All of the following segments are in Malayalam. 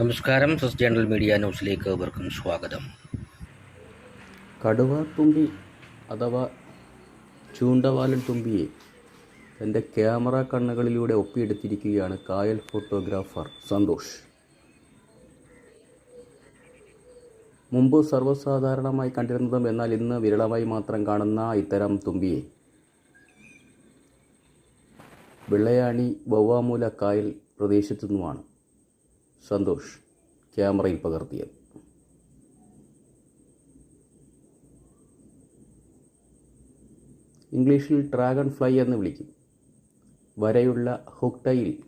നമസ്കാരം സസ് ജേണൽ മീഡിയ ന്യൂസിലേക്ക് ഏവർക്കും സ്വാഗതം. കടുവ തുമ്പി അഥവാ ചൂണ്ടവാലൻ തുമ്പിയെ തന്റെ ക്യാമറ കണ്ണുകളിലൂടെ ഒപ്പിയെടുത്തിരിക്കുകയാണ് കായൽ ഫോട്ടോഗ്രാഫർ സന്തോഷ്. മുമ്പ് സർവസാധാരണമായി കണ്ടിരുന്നതും എന്നാൽ ഇന്ന് വിരളമായി മാത്രം കാണുന്ന ഇത്തരം തുമ്പിയെ വെള്ളയാണി വവ്വാമൂല കായൽ പ്രദേശത്തു നിന്നുമാണ്. സന്തോഷ് ക്യാമറയിൽ പകർത്തിയത്. ഇംഗ്ലീഷിൽ ഡ്രാഗൺ ഫ്ലൈ എന്ന് വിളിക്കും. വരയുള്ള ഹുക്ടയിൽ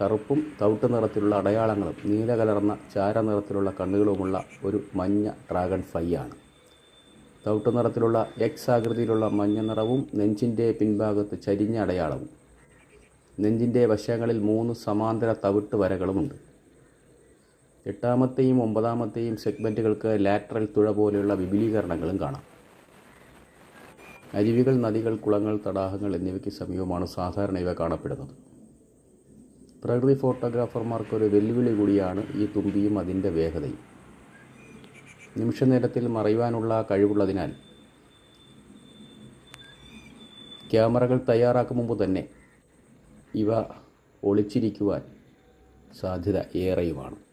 കറുപ്പും തവിട്ട് നിറത്തിലുള്ള അടയാളങ്ങളും നീല കലർന്ന ചാര നിറത്തിലുള്ള കണ്ണുകളുമുള്ള ഒരു മഞ്ഞ ഡ്രാഗൺ ഫ്ലൈ ആണ്. തവിട്ട് നിറത്തിലുള്ള എക്സ് ആകൃതിയിലുള്ള മഞ്ഞ നിറവും നെഞ്ചിന്റെ പിൻഭാഗത്ത് ചരിഞ്ഞ അടയാളവും. നെഞ്ചിന്റെ വശങ്ങളിൽ മൂന്ന് സമാന്തര തവിട്ട് വരകളുമുണ്ട്. എട്ടാമത്തെയും ഒമ്പതാമത്തെയും സെഗ്മെന്റുകൾക്ക് ലാറ്ററൽ തുഴ പോലെയുള്ള വിപുലീകരണങ്ങളും കാണാം. അരുവികൾ നദികൾ കുളങ്ങൾ തടാകങ്ങൾ എന്നിവയ്ക്ക് സമീപമാണ് സാധാരണ ഇവ കാണപ്പെടുന്നത്. പ്രകൃതി ഫോട്ടോഗ്രാഫർമാർക്കൊരു വെല്ലുവിളി കൂടിയാണ് ഈ തുമ്പിയും അതിന്റെ വേഗതയും. നിമിഷനേരത്തിൽ മറയുവാനുള്ള കഴിവുള്ളതിനാൽ ക്യാമറകൾ തയ്യാറാക്കും മുമ്പ് തന്നെ ഇവ ഒളിച്ചിരിക്കുവാൻ സാധ്യത ഏറെയുമാണ്.